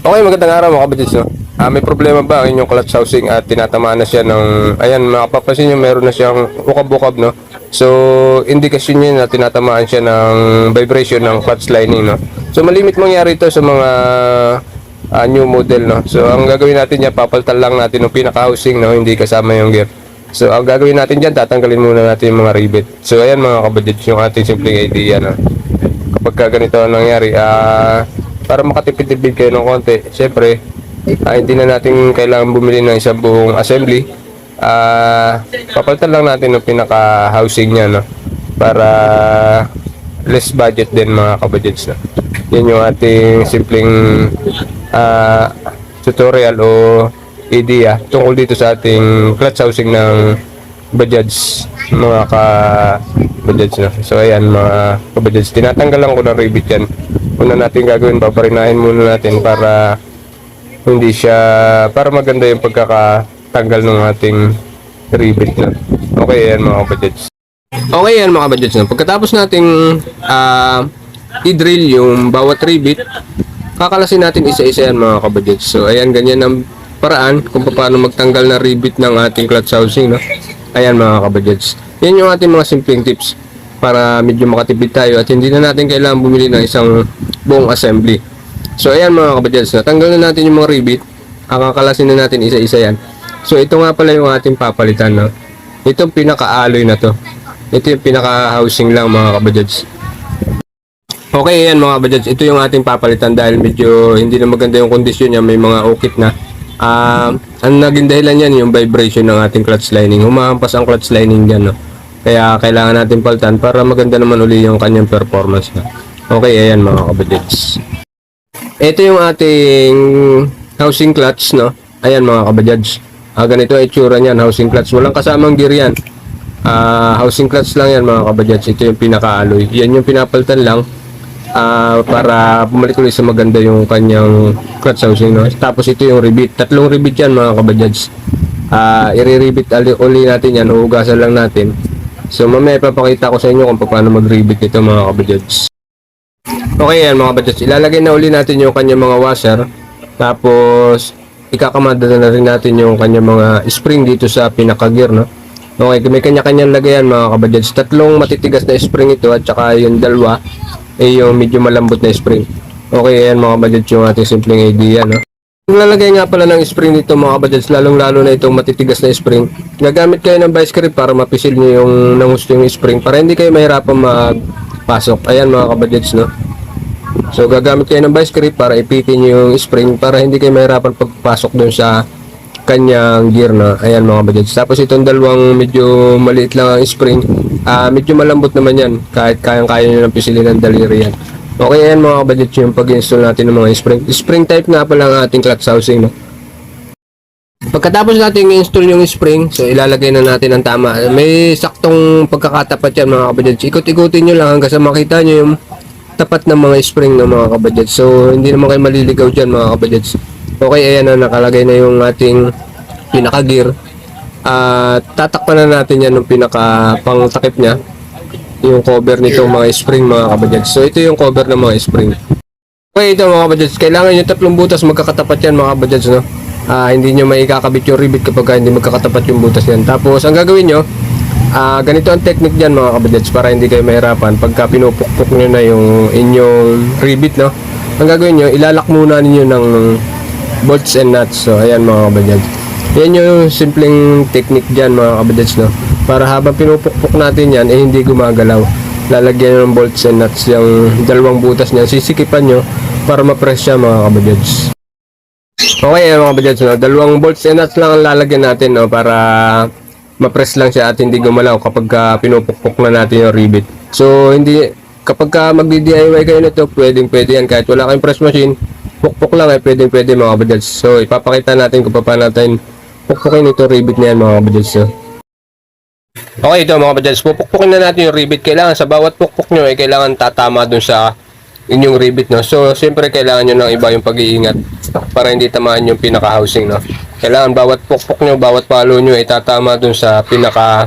Okay, magandang araw mga kabadits, no? Ah, may problema ba ang inyong clutch housing at tinatamaan na siya ng, ayan, makapapansin nyo, meron na siyang ukab-ukab, no? So, indikasyon niya na tinatamaan siya ng vibration ng clutch lining, no? So, malimit mangyari ito sa mga ah, new model, no? So, ang gagawin natin niya, papalitan lang natin ng pinaka-housing, no? Hindi kasama yung gear. So, ang gagawin natin dyan, tatanggalin muna natin yung mga rivet. So, ayan mga kabadits, yung ating simpleng idea, no? kapag ka ganito ang nangyari, ah, para makatipid-tipid kayo ng konti, syempre, ah, hindi na natin kailangan bumili ng isang buong assembly. Ah, papalitan lang natin ng pinaka-housing niya, no? Para less budget din mga kabudgets, no? Yan yung ating simpleng ah, tutorial o idea tungkol dito sa ating clutch housing ng Bajaj mga ka Bajaj na. So ayan mga ka Bajaj. Tinatanggalan ko ng rivet yan. Una natin gagawin, paparinahin muna natin para hindi siya, para maganda yung pagkakatanggal ng ating rivet na. Okay yan mga Bajaj. Okay yan mga Bajaj na. Pagkatapos nating ah, i-drill yung bawat rivet, kakalasin natin isa-isa yan mga kabadgets. So ayan ganyan ang paraan kung paano magtanggal na rivet ng ating clutch housing no. Ayan mga kabadgets. Yan yung ating mga simpleng tips para medyo makatipid tayo at hindi na natin kailangan bumili ng isang buong assembly. So ayan mga kabadgets, natanggal na natin yung mga rivet. Ang kakalasin na natin isa-isa yan. So ito nga pala yung ating papalitan no. Itong pinaka-alloy na to. Ito yung pinaka-housing lang mga kabadgets. Okay, yan mga bajaj. Ito yung ating papalitan dahil medyo hindi na maganda yung kondisyon niya. May mga ukit na. Ah, ang naging dahilan yan yung vibration ng ating clutch lining. Humahampas ang clutch lining dyan. No? Kaya kailangan natin palitan para maganda naman uli yung kanyang performance. No? Okay, ayan mga kabajaj. Ito yung ating housing clutch. No? Ayan mga kabajaj. Ah, ganito ang itsura niyan, housing clutch. Walang kasamang gear yan. Ah, housing clutch lang yan mga kabajaj. Ito yung pinaka-alloy. Yan yung pinapalitan lang ah para bumalik ulit sa maganda yung kanyang clutch housing no? tapos ito yung rivet tatlong rivet yan mga kabajads ah i-rivet uli natin yan hugasan lang natin so mamaya ipapakita ko sa inyo kung paano mag-rivet ito mga kabajads okay yan mga kabajads ilalagay na uli natin yung kanyang mga washer tapos ikakamada na rin natin yung kanyang mga spring dito sa pinaka-gear no Okay, may kanya-kanyang lagayan mga kabajads. Tatlong matitigas na spring ito at saka yung dalawa ay yung medyo malambot na spring. Okay, ayan mga kabajads yung ating simpleng idea, no? Kung lalagay nga pala ng spring dito mga kabajads, lalong-lalo na itong matitigas na spring, gagamit kayo ng vice grip para mapisil nyo yung nangusto yung spring para hindi kayo mahirapan magpasok. Ayan mga kabajads, no? So gagamit kayo ng vice grip para ipitin nyo yung spring para hindi kayo mahirapan pagpasok dun sa kanyang gear na ayan mga budgets tapos itong dalawang medyo maliit lang ang spring ah medyo malambot naman yan. Kahit kayang kaya nyo ng pisilin ng daliri yan okay ayan mga budgets yung pag-install natin ng mga spring spring type nga pala ang ating clutch housing no? pagkatapos natin i-install yung spring so ilalagay na natin ang tama may saktong pagkakatapat yan mga kabadgets ikot-ikutin nyo lang hanggang sa makita nyo yung tapat ng mga spring ng mga kabadgets so hindi naman kayo maliligaw dyan mga kabadgets Okay, ayan na nakalagay na yung ating pinaka gear. At tatakpan na natin yan ng pinaka pangtakip niya. Yung cover nito mga spring mga kabadyad. So ito yung cover ng mga spring. Okay, ito mga kabadyad. Kailangan yung tatlong butas magkakatapat yan mga kabadyad. No? Ah, hindi nyo maikakabit yung rivet kapag hindi magkakatapat yung butas yan. Tapos ang gagawin nyo, ah, ganito ang technique dyan mga kabadyad para hindi kayo mahirapan. Pagka pinupukpok nyo na yung inyong rivet, no? Ang gagawin nyo, ilalak muna ninyo ng bolts and nuts. So, ayan mga kabadyad. Yan yung simpleng technique dyan mga kabadyad, no? Para habang pinupukpok natin yan, eh hindi gumagalaw. Lalagyan ng bolts and nuts yung dalawang butas niyan. Sisikipan nyo para ma-press siya mga kabadyad. Okay, ayan mga kabadyad, no? Dalawang bolts and nuts lang ang lalagyan natin, no? Para ma-press lang siya at hindi gumalaw kapag ka pinupukpok na natin yung rivet. So, hindi, kapag ka magdi-DIY kayo nito, pwedeng pwede yan. Kahit wala kayong press machine, pukpok lang eh, pwedeng pwede mga kabadyals. So, ipapakita natin kung paano natin pukpukin ito rivet na yan mga kabadyals. So. Okay, ito mga kabadyals, pupukpukin na natin yung rivet. Kailangan sa bawat pukpok nyo, eh, kailangan tatama dun sa inyong rivet, no? So, siyempre, kailangan nyo ng iba yung pag-iingat para hindi tamaan yung pinaka-housing, no? Kailangan bawat pukpok nyo, bawat palo nyo, ay tatama dun sa pinaka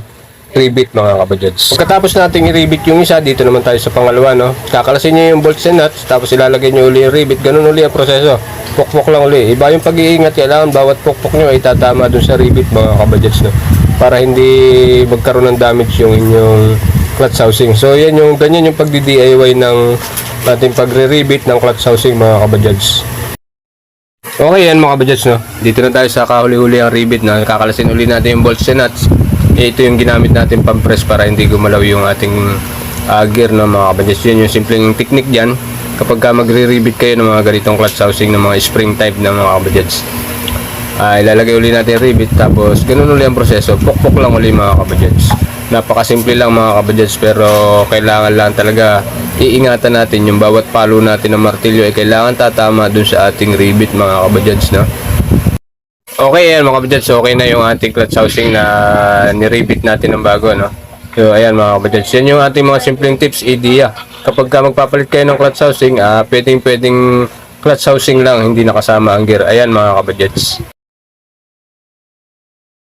ribit mga kabajads. Pagkatapos nating i-ribit yung isa, dito naman tayo sa pangalawa, no? Kakalasin nyo yung bolts and nuts, tapos ilalagay nyo uli yung ribit, ganun uli ang proseso. Pukpok lang uli. Iba yung pag-iingat, kailangan bawat pukpok nyo ay tatama dun sa ribit mga kabajads, no? Para hindi magkaroon ng damage yung inyong clutch housing. So yan yung ganyan yung pagdi-DIY ng ating pagre-ribit ng clutch housing mga kabajads. Okay yan mga kabajads no. Dito na tayo sa kahuli-huli ang rivet na kakalasin uli natin yung bolts and nuts. Ito yung ginamit natin pang-press para hindi gumalaw yung ating ah, gear no mga kabajads. Yan yung simpleng technique dyan. Kapag ka magre-rivet kayo ng mga ganitong clutch housing ng mga spring type na mga kabajads. Ah, ilalagay uli natin rivet tapos ganun uli ang proseso. Pukpok lang uli mga kabajads. Napakasimple lang mga kabajads pero kailangan lang talaga iingatan natin yung bawat palo natin ng martilyo ay kailangan tatama dun sa ating rivet mga kabajads no. Okay yan mga kabajads, okay na yung ating clutch housing na niribit natin ng bago no. So ayan mga kabajads, yan yung ating mga simpleng tips idea. Kapag ka magpapalit kayo ng clutch housing, ah pwedeng pwedeng clutch housing lang, hindi nakasama ang gear. Ayan mga kabajads.